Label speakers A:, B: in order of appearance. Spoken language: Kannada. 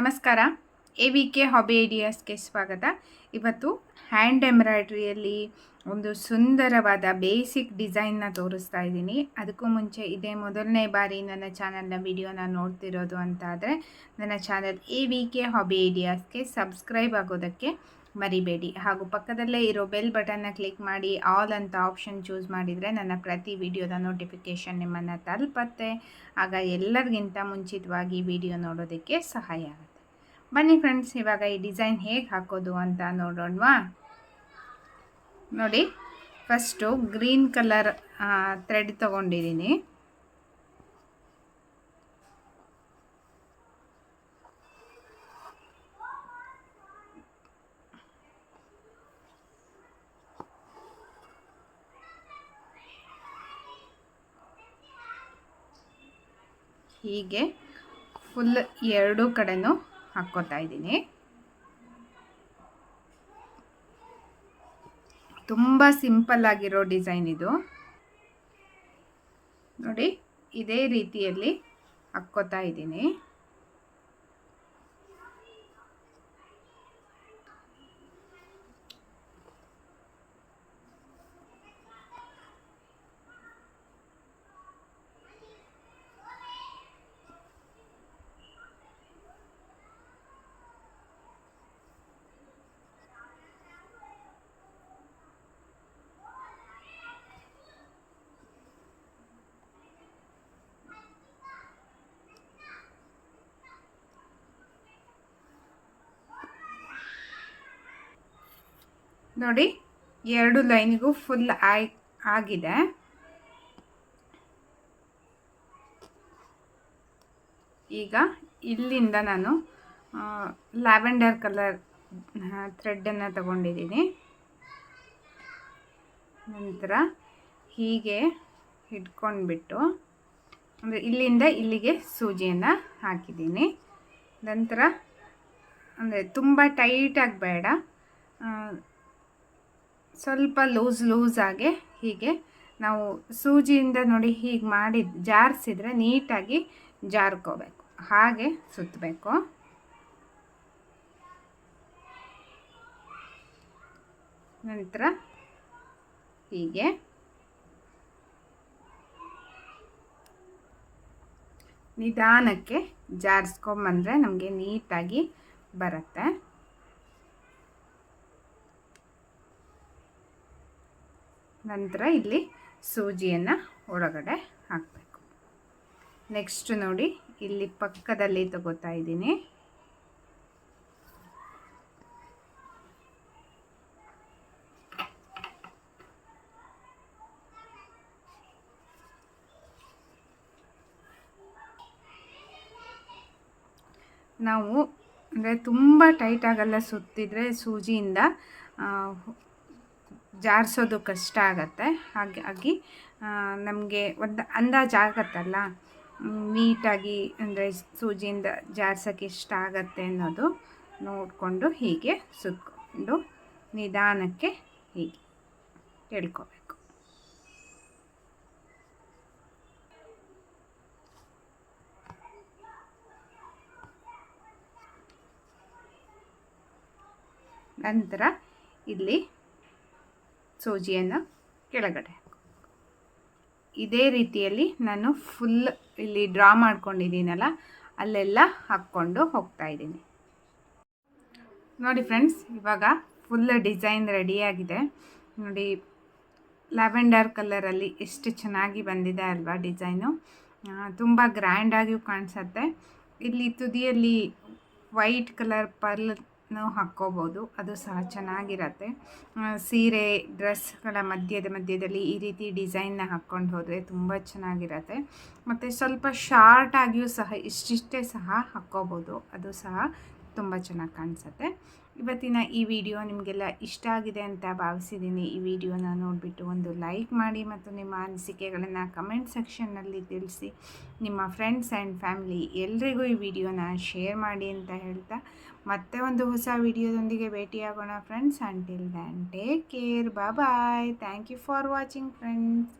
A: ನಮಸ್ಕಾರ. ಎ ವಿ ಕೆ ಹಾಬಿ ಐಡಿಯಾಸ್ಗೆ ಸ್ವಾಗತ. ಇವತ್ತು ಹ್ಯಾಂಡ್ ಎಂಬ್ರಾಯ್ಡ್ರಿಯಲ್ಲಿ ಒಂದು ಸುಂದರವಾದ ಬೇಸಿಕ್ ಡಿಸೈನ್ನ ತೋರಿಸ್ತಾ ಇದ್ದೀನಿ. ಅದಕ್ಕೂ ಮುಂಚೆ ಇದೇ ಮೊದಲನೇ ಬಾರಿ ನನ್ನ ಚಾನಲ್ನ ವಿಡಿಯೋನ ನೋಡ್ತಿರೋದು ಅಂತ ಆದರೆ ನನ್ನ channel A V K hobby ಐಡಿಯಾಸ್ಗೆ subscribe ಆಗೋದಕ್ಕೆ ಮರಿಬೇಡಿ. ಹಾಗೂ ಪಕ್ಕದಲ್ಲೇ ಇರೋ ಬೆಲ್ ಬಟನ್ನ ಕ್ಲಿಕ್ ಮಾಡಿ ಆಲ್ ಅಂತ ಆಪ್ಷನ್ ಚೂಸ್ ಮಾಡಿದರೆ ನನ್ನ ಪ್ರತಿ ವಿಡಿಯೋದ ನೋಟಿಫಿಕೇಷನ್ ನಿಮ್ಮನ್ನು ತಲುಪತ್ತೆ. ಆಗ ಎಲ್ಲರಿಗಿಂತ ಮುಂಚಿತವಾಗಿ ವಿಡಿಯೋ ನೋಡೋದಕ್ಕೆ ಸಹಾಯ ಆಗುತ್ತೆ. ಬನ್ನಿ ಫ್ರೆಂಡ್ಸ್ ಇವಾಗ ಈ ಡಿಸೈನ್ ಹೇಗೆ ಹಾಕೋದು ಅಂತ ನೋಡೋಣವಾ? ನೋಡಿ ಫಸ್ಟು ಗ್ರೀನ್ ಕಲರ್ ಥ್ರೆಡ್ ತೊಗೊಂಡಿದ್ದೀನಿ ಹೀಗೆ ಫುಲ್ ಎರಡೂ ಕಡೆನೂ ಹಾಕ್ಕೋತಾ ಇದ್ದೀನಿ ತುಂಬ ಸಿಂಪಲ್ ಆಗಿರೋ ಡಿಸೈನ್ ಇದು. ನೋಡಿ ಇದೇ ರೀತಿಯಲ್ಲಿ ಹಾಕ್ಕೊತಾ ಇದ್ದೀನಿ ನೋಡಿ, ಎರಡು ಲೈನಿಗೂ ಫುಲ್ ಆಯ್, ಆಗಿದೆ. ಈಗ ಇಲ್ಲಿಂದ ನಾನು ಲ್ಯಾವೆಂಡರ್ ಕಲರ್ ಥ್ರೆಡ್ಡನ್ನು ತಗೊಂಡಿದ್ದೀನಿ. ನಂತರ ಹೀಗೆ ಹಿಡ್ಕೊಂಡ್ಬಿಟ್ಟು ಅಂದರೆ ಇಲ್ಲಿಂದ ಇಲ್ಲಿಗೆ ಸೂಜಿಯನ್ನು ಹಾಕಿದ್ದೀನಿ. ನಂತರ, ಅಂದರೆ ತುಂಬ ಟೈಟಾಗಿ ಬೇಡ ಸ್ವಲ್ಪ ಲೂಸ್ ಲೂಸಾಗೆ ಹೀಗೆ ನಾವು ಸೂಜಿಯಿಂದ ನೋಡಿ ಹೀಗೆ ಮಾಡಿ ಜಾರಿಸಿದ್ರೆ ನೀಟಾಗಿ ಜಾರ್ಕೋಬೇಕು. ಹಾಗೆ ಸುತ್ತಬೇಕು ನಂತರ ಹೀಗೆ. ನಿಧಾನಕ್ಕೆ ಜಾರಿಸ್ಕೊಂಬಂದರೆ ನಮಗೆ ನೀಟಾಗಿ ಬರುತ್ತೆ. ನಂತರ ಇಲ್ಲಿ ಸೂಜಿಯನ್ನು ಒಳಗಡೆ ಹಾಕಬೇಕು. ನೆಕ್ಸ್ಟ್ ನೋಡಿ, ಇಲ್ಲಿ ಪಕ್ಕದಲ್ಲಿ ತಗೋತಾ ಇದ್ದೀನಿ. ನಾವು, ಅಂದರೆ ತುಂಬ ಟೈಟ್ ಆಗಲ್ಲ ಸುತ್ತಿದ್ರೆ ಸೂಜಿಯಿಂದ ಜಾರಿಸೋದು ಕಷ್ಟ ಆಗತ್ತೆ. ಹಾಗಾಗಿ ನಮಗೆ ಒಂದು ಅಂದಾಜು ಆಗತ್ತಲ್ಲ? ನೀಟಾಗಿ ಅಂದರೆ ಸೂಜಿಯಿಂದ ಜಾರ್ಸೋಕ್ಕೆ ಇಷ್ಟ ಆಗತ್ತೆ ಅನ್ನೋದು ನೋಡಿಕೊಂಡು ಹೀಗೆ ಸುತ್ತಕೊಂಡು ನಿಧಾನಕ್ಕೆ ಹೀಗೆ ಹೇಳ್ಕೋಬೇಕು. ನಂತರ ಇಲ್ಲಿ ಸೂಜಿಯನ್ನು ಕೆಳಗಡೆ ಇದೇ ರೀತಿಯಲ್ಲಿ ನಾನು ಫುಲ್ ಇಲ್ಲಿ ಡ್ರಾ ಮಾಡ್ಕೊಂಡಿದ್ದೀನಲ್ಲ, ಅಲ್ಲೆಲ್ಲ ಹಾಕ್ಕೊಂಡು ಹೋಗ್ತಾ ಇದ್ದೀನಿ. ನೋಡಿ ಫ್ರೆಂಡ್ಸ್ ಇವಾಗ ಫುಲ್ ಡಿಸೈನ್ ರೆಡಿಯಾಗಿದೆ ನೋಡಿ ಲ್ಯಾವೆಂಡರ್ ಕಲರಲ್ಲಿ ಎಷ್ಟು ಚೆನ್ನಾಗಿ ಬಂದಿದೆ ಅಲ್ವಾ ಡಿಸೈನು ತುಂಬ ಗ್ರ್ಯಾಂಡಾಗಿಯೂ ಕಾಣಿಸುತ್ತೆ. ಇಲ್ಲಿ ತುದಿಯಲ್ಲಿ ವೈಟ್ ಕಲರ್ ಪರ್ಲ್ ನಾವು ಹಾಕ್ಕೋಬೋದು. ಅದು ಸಹ ಚೆನ್ನಾಗಿರತ್ತೆ. ಸೀರೆ ಡ್ರೆಸ್ಗಳ ಮಧ್ಯದ ಮಧ್ಯದಲ್ಲಿ ಈ ರೀತಿ ಡಿಸೈನ್ನ ಹಾಕ್ಕೊಂಡು ಹೋದರೆ ತುಂಬ ಚೆನ್ನಾಗಿರತ್ತೆ. ಮತ್ತು ಸ್ವಲ್ಪ ಶಾರ್ಟ್ ಆಗಿಯೂ ಸಹ ಇಷ್ಟಿಷ್ಟೇ ಸಹ ಹಾಕ್ಕೋಬೋದು. ಅದು ಸಹ ತುಂಬ ಚೆನ್ನಾಗಿ ಕಾಣಿಸುತ್ತೆ. ಇವತ್ತಿನ ಈ ವಿಡಿಯೋ ನಿಮಗೆಲ್ಲ ಇಷ್ಟ ಆಗಿದೆ ಅಂತ ಭಾವಿಸಿದ್ದೀನಿ. ಈ ವಿಡಿಯೋನ ನೋಡಿಬಿಟ್ಟು ಒಂದು ಲೈಕ್ ಮಾಡಿ ಮತ್ತು ನಿಮ್ಮ ಅನಿಸಿಕೆಗಳನ್ನು ಕಮೆಂಟ್ ಸೆಕ್ಷನ್ನಲ್ಲಿ ತಿಳಿಸಿ. ನಿಮ್ಮ ಫ್ರೆಂಡ್ಸ್ ಆ್ಯಂಡ್ ಫ್ಯಾಮಿಲಿ ಎಲ್ರಿಗೂ ಈ ವಿಡಿಯೋನ ಶೇರ್ ಮಾಡಿ ಅಂತ ಹೇಳ್ತಾ, ಮತ್ತೆ ಒಂದು ಹೊಸ ವಿಡಿಯೋದೊಂದಿಗೆ ಭೇಟಿಯಾಗೋಣ friends. Until then take care bye thank you for watching friends